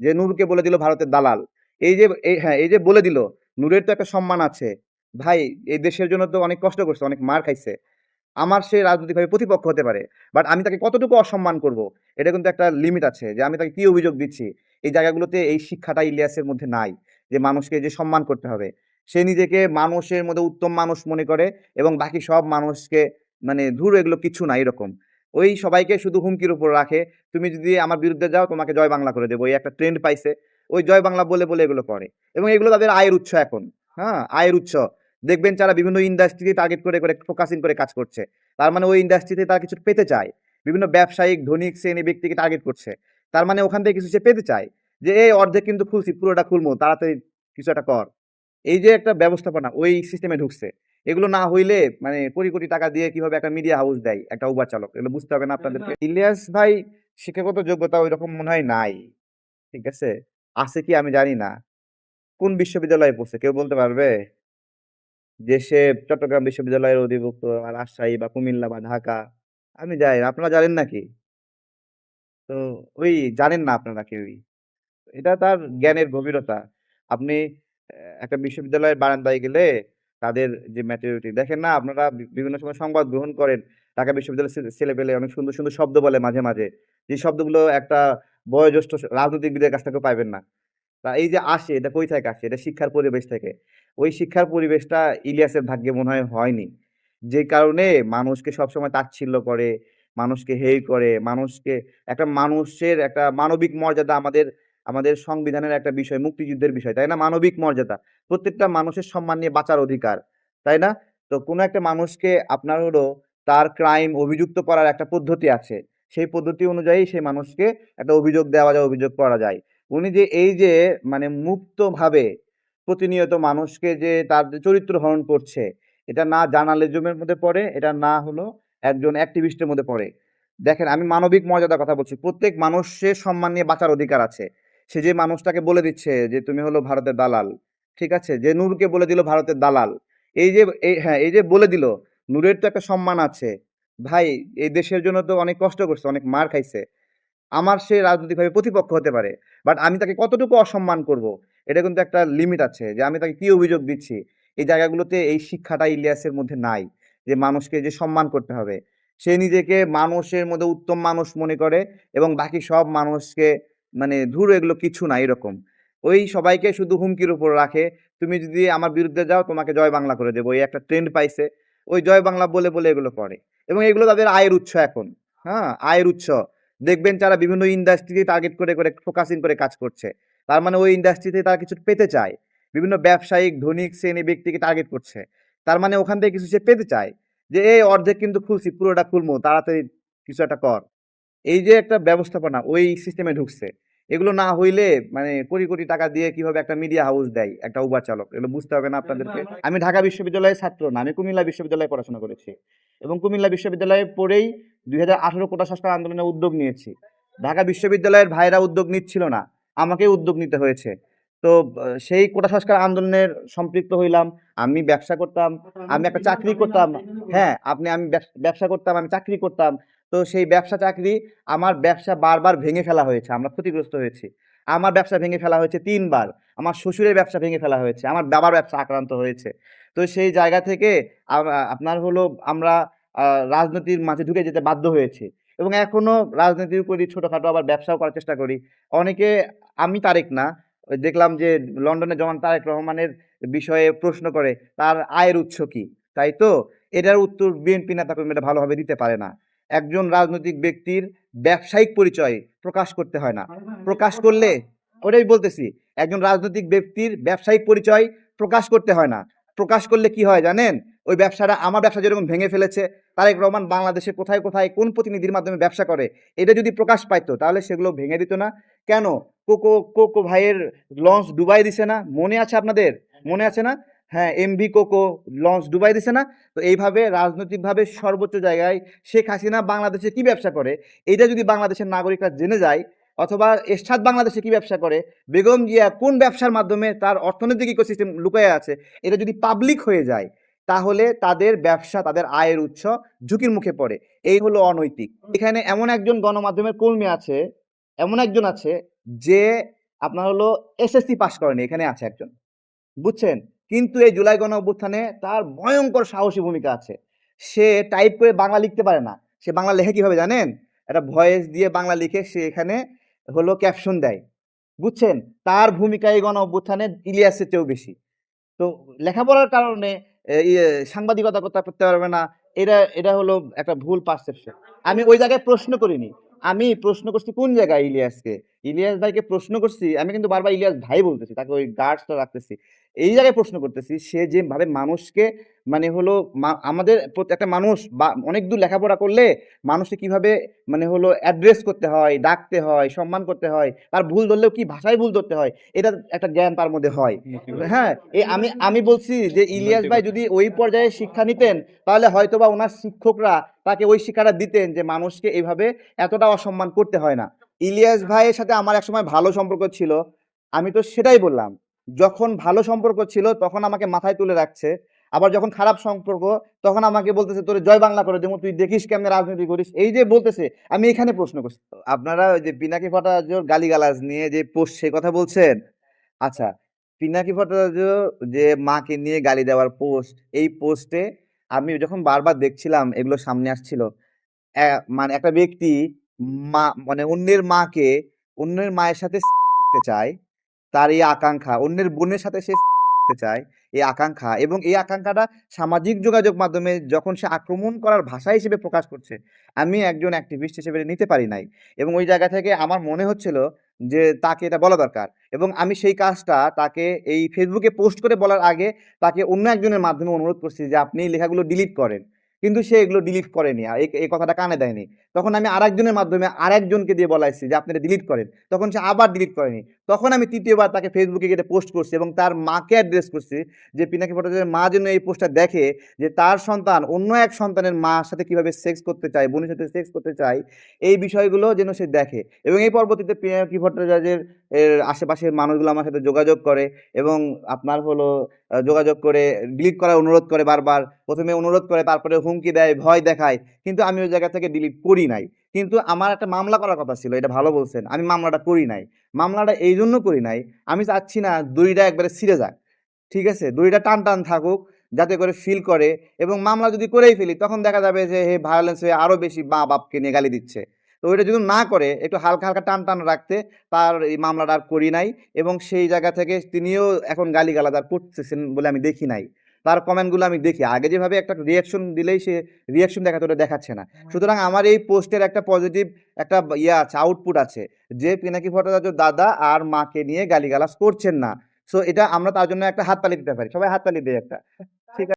যে নূরকে বলে দিল ভারতের দালাল। এই যে, এই হ্যাঁ এই যে বলে দিল, নূরের তো একটা সম্মান আছে। ভাই, এই দেশের জন্য তো অনেক কষ্ট করছে, অনেক মার খাইছে। আমার সে রাজনৈতিকভাবে প্রতিপক্ষ হতে পারে বাট আমি তাকে কতটুকু অসম্মান করব, এটা কিন্তু একটা লিমিট আছে যে আমি তাকে কি অভিযোগ দিচ্ছি? এই জায়গাগুলোতে এই শিক্ষাটা ইলিয়াসের মধ্যে নাই, যে মানুষকে যে সম্মান করতে হবে। সে নিজেকে মানুষের মধ্যে উত্তম মানুষ মনে করে এবং বাকি সব মানুষকে মানে ধুর এগুলো কিছু না, এরকম। ওই সবাইকে শুধু হুমকির উপর রাখে। তুমি যদি আমার বিরুদ্ধে যাও, তোমাকে জয় বাংলা করে দেবো। এই একটা ট্রেন্ড পাইছে। ওই জয় বাংলা বলে বলে এগুলো করে। এবং এগুলো তাদের আয়ের উৎস এখন। হ্যাঁ আয়ের উৎস। দেখবেন যারা বিভিন্ন ইন্ডাস্ট্রিতে টার্গেট করে করে ফোকাসিং করে কাজ করছে। তার মানে ওই ইন্ডাস্ট্রিতে তারা কিছু পেতে চায়। বিভিন্ন ব্যবসায়িক ধনিক শ্রেণি ব্যক্তিকে টার্গেট করছে। তার মানে ওখান থেকে কিছু সে পেতে চায়। যে, এই অর্ধেক কিন্তু খুলছি, পুরোটা খুলবো, তাড়াতাড়ি কিছু একটা কর। এই যে একটা ব্যবস্থাপনা, ওই সিস্টেমে ঢুকছে। এগুলো না হইলে মানে কোটি কোটি টাকা দিয়ে কীভাবে একটা মিডিয়া হাউস দেয় একটা উবার চালক? এগুলো বুঝতে হবে না আপনাদেরকে। ইলিয়াস ভাই শিক্ষাগত যোগ্যতা ওই রকম মনে হয় নাই। ঠিক আছে? আছে কি আমি জানি না। কোন বিশ্ববিদ্যালয়ে পড়ছে? কেউ বলতে পারবে? যে সে চট্টগ্রাম বিশ্ববিদ্যালয়ের অধিভুক্ত রাজশাহী বা কুমিল্লা বা ঢাকা। আমি যাই আপনারা জানেন নাকি? তো ওই জানেন না আপনারা কেউই। এটা তার জ্ঞানের গভীরতা। আপনি একটা বিশ্ববিদ্যালয়ের বারান্দায় গেলে তাদের যে ম্যাচুরিটি দেখেন না, আপনারা বিভিন্ন সময় সংবাদ গ্রহণ করেন, ঢাকা বিশ্ববিদ্যালয়ের ছেলে পেলে অনেক সুন্দর সুন্দর শব্দ বলে মাঝে মাঝে, যে শব্দগুলো একটা বয়োজ্যেষ্ঠ রাজনীতিবিদের কাছ থেকে পাইবেন না। তা এই যে আসে, এটা কই থেকে আসে? এটা শিক্ষার পরিবেশ থেকে। ওই শিক্ষার পরিবেশটা ইলিয়াসের ভাগ্যে মনে হয় হয়নি। যে কারণে মানুষকে সবসময় তাচ্ছিল্য করে, মানুষকে হেয় করে, মানুষকে, একটা মানুষের একটা মানবিক মর্যাদা আমাদের আমাদের সংবিধানের একটা বিষয়, মুক্তিযুদ্ধের বিষয়, তাই না? মানবিক মর্যাদা। প্রত্যেকটা মানুষের সম্মান নিয়ে বাঁচার অধিকার, তাই না? তো কোনো একটা মানুষকে আপনার হলো তার ক্রাইম অভিযুক্ত করার একটা পদ্ধতি আছে। সেই পদ্ধতি অনুযায়ী সেই মানুষকে একটা অভিযোগ দেওয়া যায়, অভিযোগ করা যায়। উনি যে এই যে মানে মুক্তভাবে প্রতিনিয়ত মানুষকে যে তার চরিত্র হরণ করছে, এটা না জার্নালিজমের মধ্যে পড়ে, এটা না হলো একজন অ্যাক্টিভিস্টের মধ্যে পড়ে। দেখেন, আমি মানবিক মর্যাদার কথা বলছি। প্রত্যেক মানুষের সম্মান নিয়ে বাঁচার অধিকার আছে। সে যে মানুষটাকে বলে দিচ্ছে যে, তুমি হলো ভারতের দালাল। ঠিক আছে? যে নূরকে বলে দিল ভারতের দালাল। এই যে এই হ্যাঁ এই যে বলে দিল, নূরের তো একটা সম্মান আছে। ভাই, এই দেশের জন্য তো অনেক কষ্ট করছে, অনেক মার খাইছে। আমার সে রাজনৈতিকভাবে প্রতিপক্ষ হতে পারে বাট আমি তাকে কতটুকু অসম্মান করব? এটা কিন্তু একটা লিমিট আছে যে, আমি তাকে কি অভিযোগ দিচ্ছি? এই জায়গাগুলোতে এই শিক্ষাটা ইলিয়াসের মধ্যে নাই, যে মানুষকে যে সম্মান করতে হবে। সে নিজেকে মানুষের মধ্যে উত্তম মানুষ মনে করে এবং বাকি সব মানুষকে মানে ধুর এগুলো কিছু না, এরকম। ওই সবাইকে শুধু হুমকির উপর রাখে, তুমি যদি আমার বিরুদ্ধে যাও, তোমাকে জয় বাংলা করে দেবো। এই একটা ট্রেন্ড পাইছে। ওই জয় বাংলা বলে বলে এগুলো করে। এবং এগুলো তাদের আয়ের উৎস এখন। হ্যাঁ আয়ের উৎস। দেখবেন যারা বিভিন্ন ইন্ডাস্ট্রিতে টার্গেট করে করে ফোকাসিং করে কাজ করছে, তার মানে ওই ইন্ডাস্ট্রিতে তারা কিছু পেতে চায়। বিভিন্ন ব্যবসায়িক, ধনিক শ্রেণি ব্যক্তিকে টার্গেট করছে। তার মানে ওখান থেকে কিছু সে পেতে চায়। যে, এই অর্ধেক কিন্তু খুলছি, পুরোটা খুলবো, তাড়াতাড়ি কিছু একটা কর। এই যে একটা ব্যবস্থাপনা, ওই সিস্টেমে ঢুকছে। এগুলো না হইলে মানে কোটি কোটি টাকা দিয়ে কীভাবে একটা মিডিয়া হাউস দেয় একটা উবার চালক? এগুলো বুঝতে হবে না আপনাদেরকে। আমি ঢাকা বিশ্ববিদ্যালয়ের ছাত্র না আমি কুমিল্লা বিশ্ববিদ্যালয়ে পড়াশোনা করেছি। এবং কুমিল্লা বিশ্ববিদ্যালয়ে পড়েই দুই হাজার আঠারো কোটা সংস্কার আন্দোলনে উদ্যোগ নিয়েছি। ঢাকা বিশ্ববিদ্যালয়ের ভাইরা উদ্যোগ নিচ্ছিল না আমাকে উদ্যোগ নিতে হয়েছে। তো সেই কোটা সংস্কার আন্দোলনের সম্পৃক্ত হইলাম আমি ব্যবসা করতাম আমি একটা চাকরি করতাম। হ্যাঁ আপনি আমি ব্যবসা করতাম আমি চাকরি করতাম। তো সেই ব্যবসা চাকরি আমার ব্যবসা বারবার ভেঙে ফেলা হয়েছে, আমরা ক্ষতিগ্রস্ত হয়েছি। আমার ব্যবসা ভেঙে ফেলা হয়েছে তিনবার, আমার শ্বশুরের ব্যবসা ভেঙে ফেলা হয়েছে, আমার বাবার ব্যবসা আক্রান্ত হয়েছে। তো সেই জায়গা থেকে আপনার হলো আমরা রাজনীতির মাঝে ঢুকে যেতে বাধ্য হয়েছি। এবং এখনও রাজনীতি করি ছোটোখাটো আবার ব্যবসাও করার চেষ্টা করি। অনেকে, আমি তারেক না দেখলাম যে লন্ডনে যেমন তারেক রহমানের বিষয়ে প্রশ্ন করে, তার আয়ের উৎস কি? তাই তো? এটার উত্তর বিএনপি নেতা কর্মীরা ভালোভাবে দিতে পারে না। একজন রাজনৈতিক ব্যক্তির ব্যবসায়িক পরিচয় প্রকাশ করতে হয় না। প্রকাশ করলে ওটাই বলতেছি একজন রাজনৈতিক ব্যক্তির ব্যবসায়িক পরিচয় প্রকাশ করতে হয় না। প্রকাশ করলে কি হয় জানেন? ওই ব্যবসাটা আমার ব্যবসা যেরকম ভেঙে ফেলেছে তারেক রহমান বাংলাদেশে কোথায় কোথায় কোন প্রতিনিধির মাধ্যমে ব্যবসা করে এটা যদি প্রকাশ পাইতো তাহলে সেগুলো ভেঙে দিত না। কেন? কোকো কোকো ভাইয়ের লঞ্চ ডুবাই দিছে না? মনে আছে আপনাদের? মনে আছে না? হ্যাঁ এমভি কোকো লঞ্চ ডুবাই দিছে না? তো এইভাবে রাজনৈতিকভাবে সর্বোচ্চ জায়গায় শেখ হাসিনা বাংলাদেশে কি ব্যবসা করে? এইটা যদি বাংলাদেশের নাগরিকরা জেনে যায়, অথবা এরশাদ বাংলাদেশে কি ব্যবসা করে? বেগম জিয়া কোন ব্যবসার মাধ্যমে তার অর্থনৈতিক ইকোসিস্টেম লুকায় আছে? এটা যদি পাবলিক হয়ে যায়, তাহলে তাদের ব্যবসা, তাদের আয়ের উৎস ঝুঁকির মুখে পড়ে। এই হলো অনৈতিক। এখানে এমন একজন গণমাধ্যমের কর্মী আছে, এমন একজন আছে যে আপনার হলো এসএসসি পাস করেনি, এখানে আছে একজন। বুঝছেন? কিন্তু এই জুলাই গণ অভ্যুত্থানে তার ভয়ঙ্কর সাহসী ভূমিকা আছে। সে টাইপ করে বাংলা লিখতে পারে না। সে বাংলা লেখে কীভাবে জানেন? একটা ভয়েস দিয়ে বাংলা লিখে সে এখানে হলো ক্যাপশন দেয়। বুঝছেন? তার ভূমিকা এই গণ অভ্যুত্থানে ইলিয়াসের চেয়েও বেশি। তো লেখাপড়ার কারণে ইয়ে, সাংবাদিকতা করতে করতে পারবে না। এটা এটা হলো একটা ভুল পারসেপশন আমি ওই জায়গায় প্রশ্ন করিনি। আমি প্রশ্ন করছি কোন জায়গায় ইলিয়াসকে? ইলিয়াস ভাইকে প্রশ্ন করছি আমি কিন্তু বারবার ইলিয়াস ভাই বলতেছি তাকে ওই গার্ডসটা রাখতেছি। এই জায়গায় প্রশ্ন করতেছি সে যেভাবে মানুষকে মানে হলো মা- আমাদের প্রতি- একটা মানুষ বা অনেক দূর লেখাপড়া করলে মানুষকে কীভাবে মানে হলো অ্যাড্রেস করতে হয় ডাকতে হয় সম্মান করতে হয় তার ভুল ধরলেও কি ভাষায় ভুল ধরতে হয় এটা একটা জ্ঞান তার মধ্যে হয়। হ্যাঁ এই আমি আমি বলছি যে ইলিয়াস ভাই যদি ওই পর্যায়ে শিক্ষা নিতেন তাহলে হয়তোবা ওনার শিক্ষকরা তাকে ওই শিক্ষাটা দিতেন যে মানুষকে এইভাবে এতটা অসম্মান করতে হয় না। ইলিয়াস ভাইয়ের সাথে আমার একসময় ভালো সম্পর্ক ছিল, আমি তো সেটাই বললাম। যখন ভালো সম্পর্ক ছিল, তখন আমাকে মাথায় তুলে রাখছে। আবার যখন খারাপ সম্পর্ক, তখন আমাকে বলতেছে, তোর জয় বাংলা করে দেবো, তুই দেখিস কেমনে রাজনীতি করিস। এই যে বলতেছে, আমি এখানে প্রশ্ন করছি আপনারা ওই যে পিনাকি ভট্টাচার্য গালিগালাজ নিয়ে যে পোস্ট, সে কথা বলছেন? আচ্ছা পিনাকি ভট্টাচার্য যে মাকে নিয়ে গালি দেওয়ার পোস্ট, এই পোস্টে আমি যখন বারবার দেখছিলাম, এগুলো সামনে আসছিল মানে একটা ব্যক্তি মা মানে অন্যের মাকে, অন্যের মায়ের সাথে করতে চায়, তার এই আকাঙ্ক্ষা, অন্যের বোনের সাথে সে করতে চায়, এই আকাঙ্ক্ষা এবং এই আকাঙ্ক্ষাটা সামাজিক যোগাযোগ মাধ্যমে যখন সে আক্রমণ করার ভাষা হিসেবে প্রকাশ করছে, আমি একজন অ্যাক্টিভিস্ট হিসেবে নিতে পারি নাই এবং ওই জায়গা থেকে আমার মনে হচ্ছিল যে তাকে এটা বলা দরকার এবং আমি সেই কাজটা তাকে এই ফেসবুকে পোস্ট করে বলার আগে তাকে অন্য একজনের মাধ্যমে অনুরোধ করছি যে আপনি এই লেখাগুলো ডিলিট করেন। কিন্তু সে এগুলো ডিলিট করেনি আর এই কথাটা কানে দেয়নি। তখন আমি আরেকজনের মাধ্যমে আরেকজনকে দিয়ে বলাইছি যে আপনি এটা ডিলিট করেন। তখন সে আবার ডিলিট করেনি। তখন আমি তৃতীয়বার তাকে ফেসবুকে গিয়ে পোস্ট করছি এবং তার মাকে অ্যাড্রেস করছি যে, পিনাকি ভট্টাচার্যের মা যেন এই পোস্টটা দেখে যে, তার সন্তান অন্য এক সন্তানের মার সাথে কীভাবে সেক্স করতে চায়, বোনের সাথে সেক্স করতে চায়, এই বিষয়গুলো যেন সে দেখে। এবং এই পরবর্তীতে পিনাকি ভট্টাচার্যের এর আশেপাশের মানুষগুলো আমার সাথে যোগাযোগ করে এবং আপনার হলো যোগাযোগ করে ডিলিট করার অনুরোধ করে বারবার। প্রথমে অনুরোধ করে, তারপরে হুমকি দেয়, ভয় দেখায়। কিন্তু আমি ওই জায়গা থেকে ডিলিট করি নাই। কিন্তু আমার একটা মামলা করার কথা ছিল, এটা ভালো বলছেন, আমি মামলাটা করি নাই। মামলাটা এই জন্য করি নাই, আমি চাচ্ছি না দড়িটা একবারে ছিঁড়ে যাক। ঠিক আছে? দড়িটা টান টান থাকুক, যাতে করে ফিল করে এবং মামলা যদি করেই ফেলি, তখন দেখা যাবে যে, হে ভায়োলেন্স হয়ে আরও বেশি মা বাপকে নিয়ে গালি দিচ্ছে। তো ওইটা যদি না করে একটু হালকা হালকা টান টান রাখতে তার এই মামলাটা আর করি নাই এবং সেই জায়গা থেকে তিনিও এখন গালি গালাদার করতেছেন বলে আমি দেখি নাই। তার কমেন্টগুলো আমি দেখি। আগে যেভাবে একটা রিয়াকশন দিলেই সে রিয়াকশন দেখাতে ওটা দেখাচ্ছে না। সুতরাং আমার এই পোস্টের একটা পজিটিভ একটা ইয়ে আছে আউটপুট আছে যে পিনাকি ভট্টাচার্য দাদা আর মাকে নিয়ে গালিগালাজ করছেন না। সো এটা আমরা তার জন্য একটা হাততালি দিতে পারি। সবাই হাততালি দিই একটা। ঠিক আছে।